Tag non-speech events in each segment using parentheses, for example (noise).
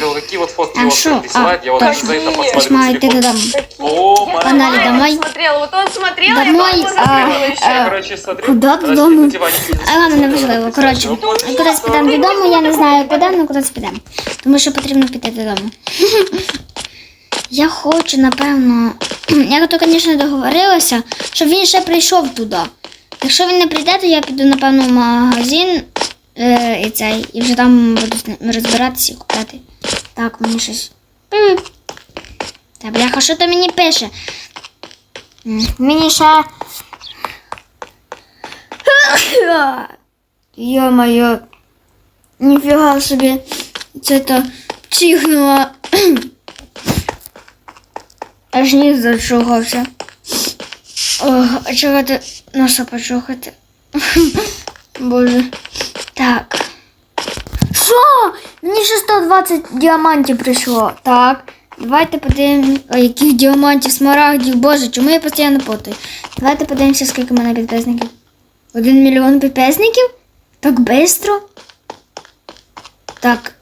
Какие вот фотки А шо? присылает, А, я вот точно. за это посмотрю на йти телефон. додому. О, моя Погнали Я домой. смотрела, вот он смотрел, Домой, я тоже а, смотрела еще. а, Короче, смотри. Куди подожди, додому? на диване сидит. А ладно, неважливо. Коротше, кудись підемо додому, я не знаю куди, але кудись підемо. Тому що потрібно піти додому. (laughs) Я хочу, напевно. (clears throat) Я то, звісно, договорилася, щоб він ще прийшов туди. Якщо він не прийде, то я піду, напевно, в магазин е, і цей, і вже там буду з ним розбиратися і купляти. Так, мені щось. М. Та бляха, що то мені пише? М, Мені ще. Йо-моє. Ніфіга собі. Це то чихнуло. Аж ніс зачухався. Ох, а чого ти носа почухати? (laughs) Боже. Так. Мені ще 120 діамантів прийшло. Так. Давайте подивимося. Яких діамантів, смарагдів, боже, чому я постійно потаю? Давайте подивимося, скільки в мене підписників. Один мільйон підписників? Так бистро? Так.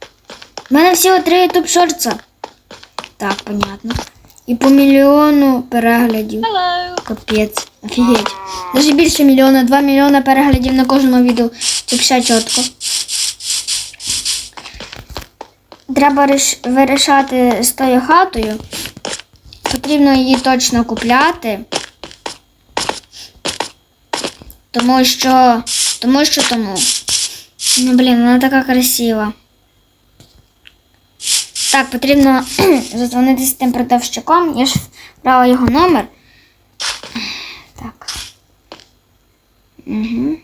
У мене всього три ютуб шорца. Так, понятно. І по мільйону переглядів. Hello. Капець. Офігеть. Даже більше мільйона, 2 мільйона переглядів на кожному відео. Це все чітко. Треба вирішати з тою хатою. Потрібно її точно купляти. Тому що. Тому що тому. Ну, блін, вона така красива. Так, потрібно (clears throat) задзвонитися тим продавщиком. Я ж брала його номер. Так. Угу.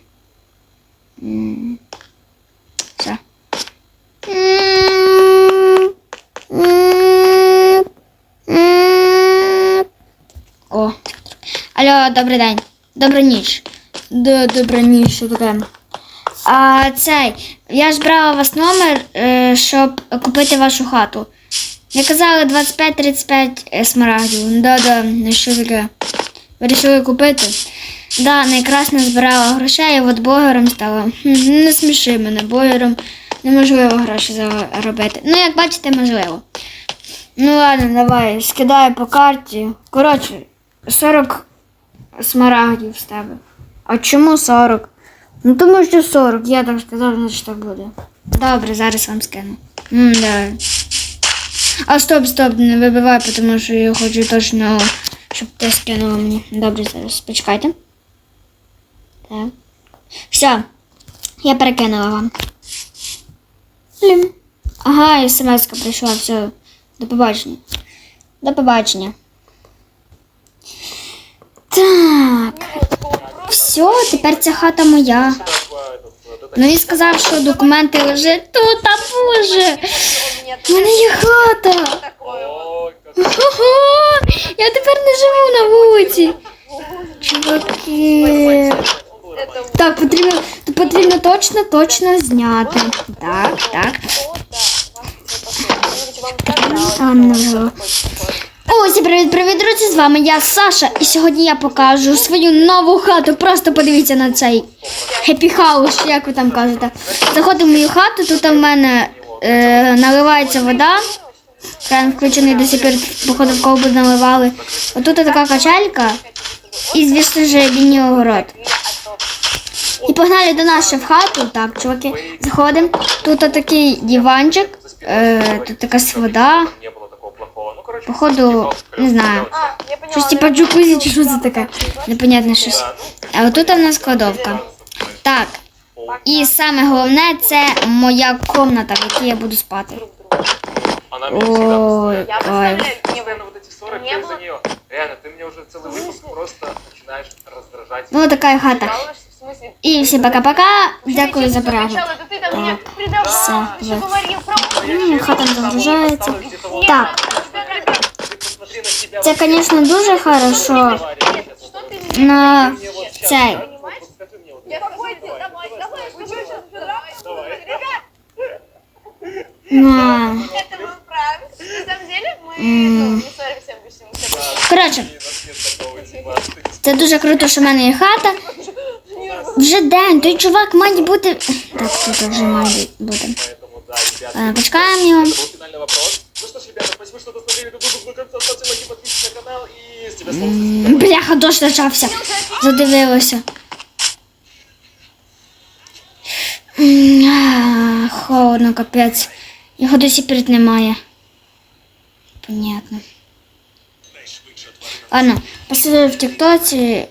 Добрий день. Добра ніч. Добра ніч, що таке? А цей, я ж брала у вас номер, е, щоб купити вашу хату. Я казала 25-35 е, смарагдів. Да-да, ну що таке? Вирішили купити. Да, найкраще не збирала грошей, а от блогером стала. Не сміши мене, блогером неможливо гроші заробити. Ну, як бачите, можливо. Ну ладно, давай, скидаю по карті. Коротше, 40 смарагдів з тебе. А чому 40? Ну тому що 40, я так сказав, значить так буде. Добре, зараз вам скину. М, давай. А стоп, стоп, не вибивай, тому що я хочу точно, щоб ти скинула мені. Добре, зараз почекайте. Так. Все, я перекинула вам. Блін. Ага, смс-ка прийшла, все. До побачення. До побачення. Так. Все, тепер ця хата моя. Ну він сказав, що документи лежать тут, а боже. У мене є хата. Ого, я тепер не живу на вулиці. Чуваки. Так, потрібно, потрібно точно, точно зняти. Так, так. А, не вже. Привіт, привіт, друзі! З вами я Саша, і сьогодні я покажу свою нову хату. Просто подивіться на цей Happy House, як ви там кажете. Заходимо в мою хату, тут в мене е, наливається вода. Кран включений до сих походу в колбу наливали. Отут така качелька. І, звісно ж, ліній огород. І погнали до нас в хату. Так, чуваки, заходимо. Тут такий диванчик, е, тут така вода. не было такого плохого. Ну, короче, Походу, не знаю. А, я поняла. Щось типа джакузі чи що це таке? Непонятне щось. А отут у нас кладовка. Так. І саме головне це моя комната, в якій я буду спати. Она меня всегда Ой, постоянно. Я ой. представляю, не Постоянно вот эти 40 Не я было. за нее. Реально, ты меня уже целый выпуск просто начинаешь раздражать. Ну, така хата. жалуешься, в смысле? І всім пока-пока. Дякую за перегляд. Сначала это ты там меня предавал, Всё, еще вот. говорил про М, Хата не загружається. Нет, Так, Ты посмотри на себя. це, звісно, дуже хорошо. Что ты мне На Мне вот сейчас, цей. да, вот скажи мне вот Я сейчас, какой давай, давай, давай, скажи сейчас, давай. На. Это мы правильно. На самом деле мы ну, не ссоримся обычно. мы все Коротше, И у нас нет такого, типа, ты не це дуже круто, що в мене є хата. Вже день, той чувак має бути. Так, тут вже має бути. Поэтому, да, ребят, ребят. Ладно, почекаємо його. этот выпуск до конца. Ставьте лайки, подписывайтесь на канал и с тебя слово. М, Бляха, дощ почався. Задивилася. М, а, Холодно, капець. Його до сих пір немає. Понятно. Ладно, посидимо в Тіктоці,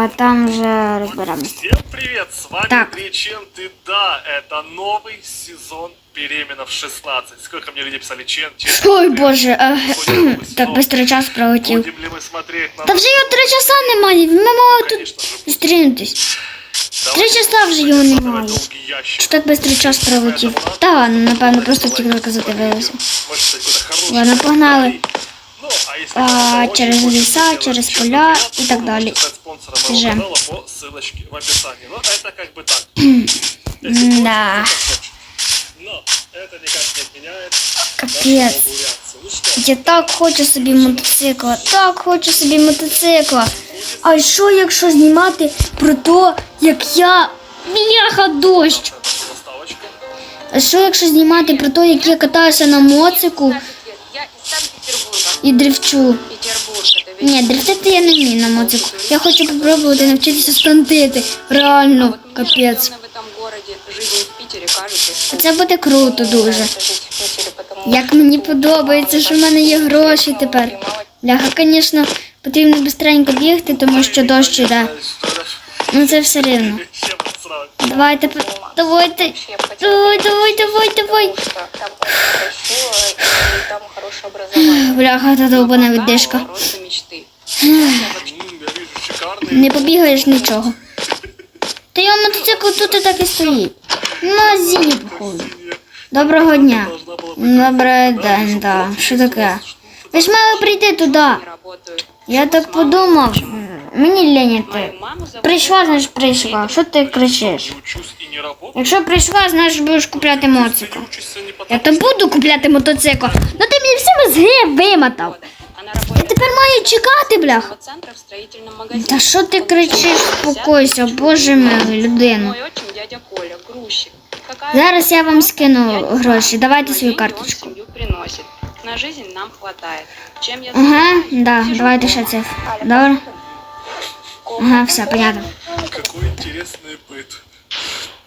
а там вже розберемося. Всем привет, с вами Так. Андрей Чент, и да, это новый сезон «Беременна в 16». Сколько мне людей писали Чент, Чент. Ой, боже, е, так швидко час пролетів. Будем ли мы смотреть на... Та вже його три часа немає, ми мали тут Конечно же, будем. зустрінутись. Давайте Три часа вже його закладывать немає. долгий ящик. Що так швидко час пролетів? Та ладно, напевно, просто тільки задивилися. Может, кстати, какой-то хороший Ладно, погнали. Ну, а если А, кому-то очень через хочется леса, сделать через чем-то поля приятное, и так то далее. можете стать спонсором моего Бежим. канала по ссылочке в описании. Но это как бы так. Если хочешь, Да. то хочешь. Но это никак не отменяет Капець. нашу реакцію. Ну що, Я так хочу собі мотоцикла, так хочу собі мотоцикла. А що якщо знімати про те, як я. Бляха дощ! це наша заставочка. А що якщо знімати про те, як я катаюся на моцику Я из Санкт-Петербурга. і дрифчу? Петербург. Ні, дрифтити я не вмію на моцику. Я хочу спробувати навчитися стантити. Реально, капець. Це буде круто дуже. Як мені подобається, що в мене є гроші тепер. Ляха, звісно, потрібно бистренько бігти, тому що дощ іде. Ну це все рівно. Давайте, по- давайте. Давай, давай, давай, давай. там очень красиво и там хорошее образование. Бляха, та довбана віддишка. Не побігаєш нічого. Та його мотоцикл тут і так і стоїть. В магазині, походу. Доброго дня. Добрий день, да. Що таке? Ви ж мали прийти туди. Я так подумав. Мені лень йти. Мою маму зовут Прийшла, значить прийшла. Що ти кричиш? Якщо прийшла, значить будеш купляти. Ти не Я то буду купляти мотоцикл. Ну ти мені всі мозги вимотав. работает Тепер маю чекати, блях. Та що ти кричиш? Спокойся, боже мій, людину. Какая Зараз я вам скину Я гроші. Давайте свою карточку. На жизнь нам хватает. Чем я Ага, да, Сижу давайте ще це. Добре? Ага, все, понятно. Какой интересный быт.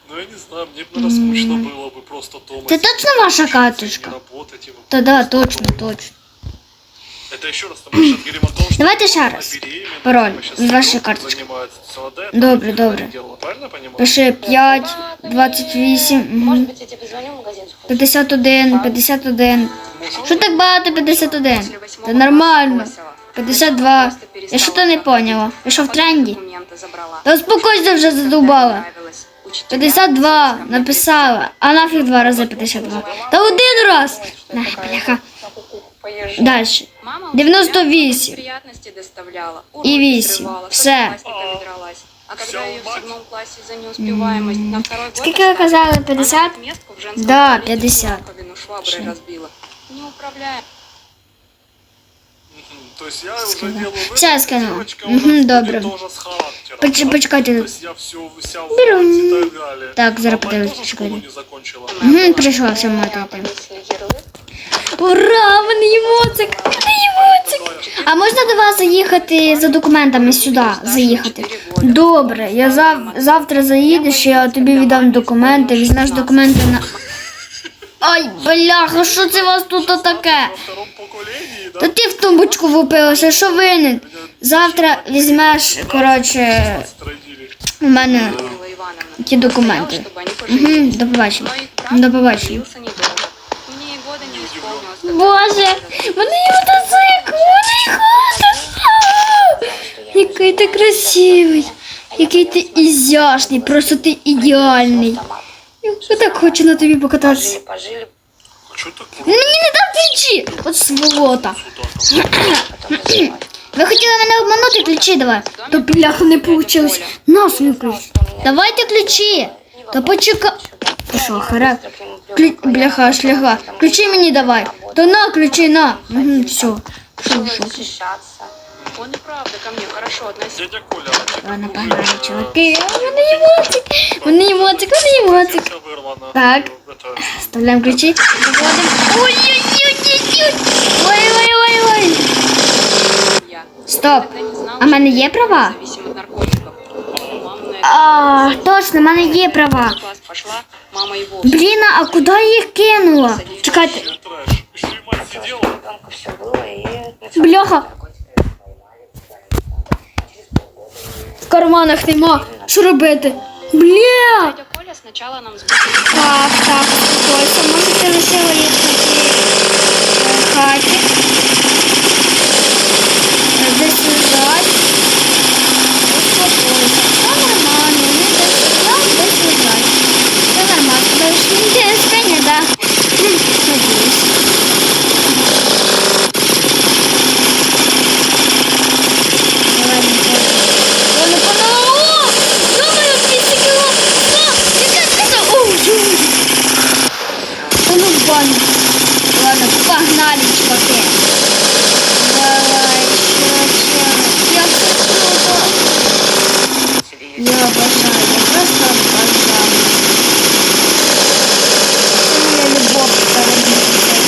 Ну, я не знаю, мне бы, наверное, скучно было бы просто дома. Это сидеть, точно ваша учиться и не карточка? работать, и вот. Та да, точно, точно. Это еще раз, мы сейчас говорим о том, что Давайте ще она раз. беременна, Пароль мы щас з вашої ребенком карточки. занимается. Всё, да, это Добре, она добре. делала, правильно я понимаю? Пиши 5, 28, Может мгм, быть, я тебе позвоню в магазин? сходишь? 51, 51. Может, Що так багато 51? После восьмого Та нормально. класса бросила. 52. Просто Я перестала що то не поняла. Я що в тренді? документы успокойся вже. Нравилось. Учителя 52 написала. А нафіг два рази 52? Та один раз. На, бляха. поезжай. Дальше. Мама 98. неприятности доставляла. И уроки вісім. срывала, с Все. А когда ее в седьмом классе за неуспеваемость на второй год Скільки ви оставила, казали, 50? в женском Да, туалете 50. шваброй разбила. Не управляем. То есть я уже делаю вывод, Сейчас у нас добре. тоже с характером. Поч- да? почекайте. То есть я все вся в Беру. и так далее. Так, зараз а мать тоже школу не закончила. Угу, прийшла. Ура! в Мене є моцик! в Мене є моцик! А можна до вас заїхати за документами сюди? Заїхати? Добре, я зав... завтра заїдеш, я тобі віддам документи, візьмеш документи на. (laughs) Ай, бляха, що це у вас тут таке? Та ти в тумбочку випилася, що винен? Завтра візьмеш, коротше, у мене ті документи. Угу, до побачення. До побачення. Боже, в мене є мотоцикл, в мене є хата. А, Який ти красивий, який ти ізяшний, просто ти ідеальний. Я так хочу на тобі покататися. Что такое? Він мені не дав ключі, от сволота. (clears throat) Ви хотіли мене обманути, ключі давай. То бляха не вийшло. На свій ключ. Давайте ключі. Та почека. Ти що. Клю... Бляха, шляга. Ключі мені давай. То на ключі, на. Угу, все. Що, що? защищаться. Он и правда ко мне хорошо относится. Дядя Коля, а ты Ладно, как погнали, уже, чуваки. А, У мене є мотик. У мене є мотик, у мене є мотик. Всё вырвано. Так. Это, Вставляємо ключі. Заводимо. Ой-ой-ой-ой-ой. Ой-ой-ой-ой. Я. Стоп. Тогда не знала, А в мене что є я права? Зависим от наркотиков. Мама на это А, точно, в мене є права. в класс пошла, мама и вовсе. Блін, а куди я їх кинула? Чекайте. вообще карманах нема. Що робити? Бля. Коля спочатку нам Так, так, успокойся. Може ти лишила їх в хаті. Десь лежать. Успокойся. Все нормально. Вони десь лежать, десь лежать. Все нормально. Тебе ж не спиня, да? Хм, Надіюсь. Ладненько. Ладно, панове. О! Думаю, 200 кіло. Що? Яка краса? О, ой. Та ну в баню. Ладно, погнали, чуваки. Давай, ще, ще. Як це круто. Я обожаю, я просто обожаю. Це моя любов перед музикою.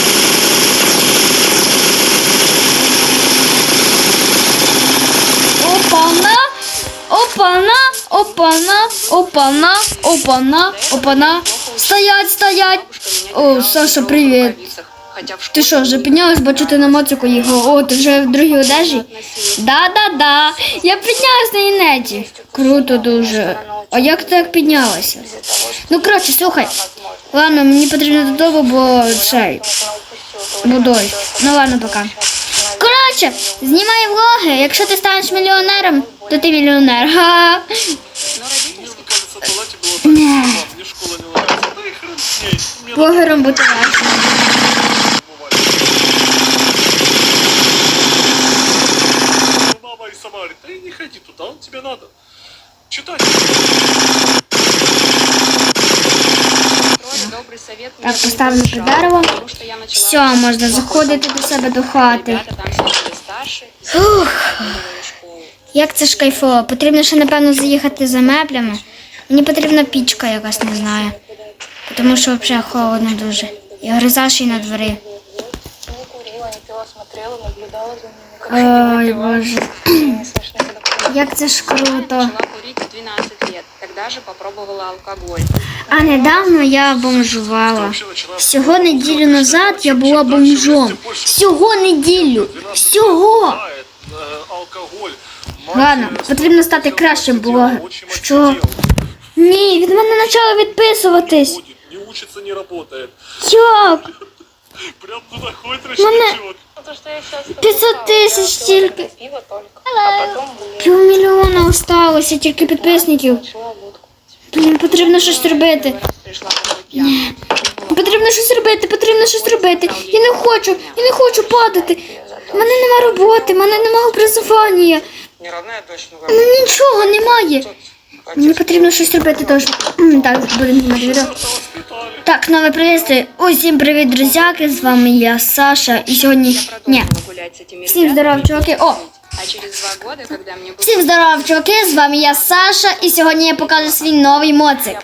Опана, опана, опана, опана, опана. Стоять, стоять. О, Саша, привіт. Ти що, вже піднялась, бачу, ти на моцику їхав. О, ти вже в другій одежі? Да-да-да. Я піднялась на інеті. Круто дуже. А як ти так піднялася? Ну, коротше, слухай. Ладно, мені потрібно додому, бо цей. Водой. Ну ладно, пока. Коротше, знімай влоги. Якщо ти станеш мільйонером, то ти мільйонер. Ха. Не. Мне школа не нравится. Да и хрен с бути важко. Мама и сама говорит, да не ходи туда, он тебе надо. Читай. Трое добрый совет Так, мне поставлю під дерево. начала Все, можна заходити до себе до хати. Ребята там. Як це ж кайфово? Потрібно ще, напевно, заїхати за меблями. Мені потрібна пічка якась, не знаю. Тому що взагалі холодно дуже. І гризаш і на дворі. Не курила, не пила, смотрела, наблюдала за ними. Как они Ой, выпивают. боже. Мне смешно, когда курят. Як це ж круто. Начала курить в 12 лет. Тогда же попробовала алкоголь. А недавно я бомжувала. Вообще начала Всього неділю назад я була бомжом. Всього неділю. Всього. знает, э, алкоголь. Мать, Ладно, э, потрібно стати сидела, кращим сидела, блогером. очень Що? Ні, від мене почали відписуватись. Не учится, не работает. Як? Прям туда ходит. Потому что я сейчас 500 тысяч только. Пиво только. А потом, блин, Півмільйона осталося, тільки підписників. начала водку. Блін, потрібно щось робити. Пришла домой пьяная. Потрібно щось робити, потрібно щось робити. Я не хочу, я не хочу падати. У мене нема роботи, в мене нема образування. Не родная дочь, ну Ну нічого немає. Мені потрібно щось робити теж. Так, будемо знімати відео. Так, нове приветствие. Усім привіт, друзяки. З вами я, Саша. І сьогодні. Ні. Всім здоров, чуваки. О! Всім здоров, чуваки! З вами я Саша, і сьогодні я покажу свій новий моцик.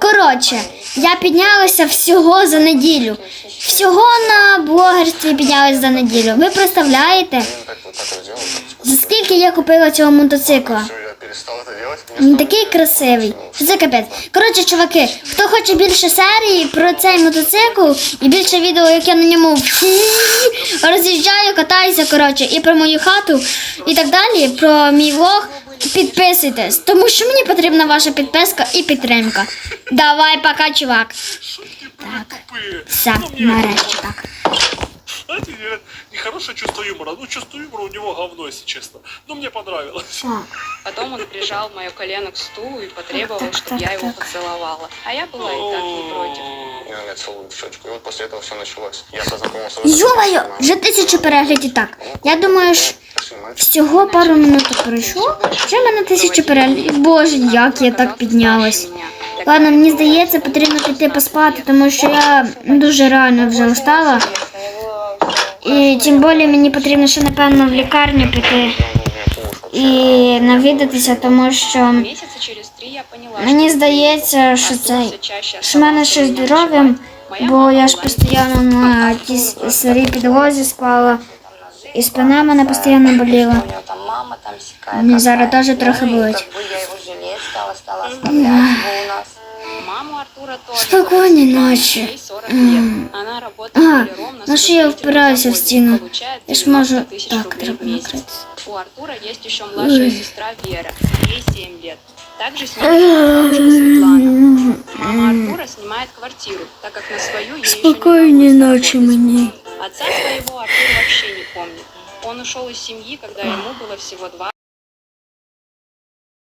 Коротше, я піднялася всього за неділю. Всього на блогерстві піднялася за неділю. Ви представляєте, за скільки я купила цього мотоцикла? все, я перестал это делать. Він такий красивий. Це капець. Коротше, чуваки, хто хоче більше серії про цей мотоцикл і більше відео, як я на ньому (laughs) роз'їжджаю, катаюся, коротше, і про мою хату, і так далі, про мій влог, підписуйтесь, тому що мені потрібна ваша підписка і підтримка. Давай, пока, чувак. Шутки были тупые. Все, Ну, мне нарешті так. Знаете, не- нехорошее чувство юмора. Ну, чувство юмора у него говно, если честно. Но мне понравилось. Потом он прижал мое колено к стулу и потребовал, Так, так, чтобы я так, его так. поцеловала. А я была и так не против. Я меня целую в щечку. И вот после этого все началось. Я познакомился Йомаю, вже тисячу переглядів так. Я думаю, ж всього пару минут пройшло. Вже в мене тисячу переглядів. Боже, як я так піднялась. Ладно, мені здається, потрібно піти поспати, тому що я дуже рано вже устала. І тим більше мені потрібно ще, напевно, в лікарню піти. і навідатися, тому що мені здається, що все що в мене щось здоров'ям, бо я ж постійно на якійсь старій підлозі спала, і спина мене постійно боліла. Мне зараз какая. тоже трохи Ну, Маму Артура тоже. Спокойной ночи. Светлана, ей 40 лет. Она работает А, на что я впираюсь в стену? Я ж 90 можу тысяч так рублей. У Артура есть еще младшая сестра Вера, ей 7 лет. Также с ней бабушка (laughs) Светлана. Мама Артура снимает квартиру, так как на свою ей Спокойной ночи мне. Отца своего Артур вообще не помнит. Он ушел из семьи, когда ему было всего два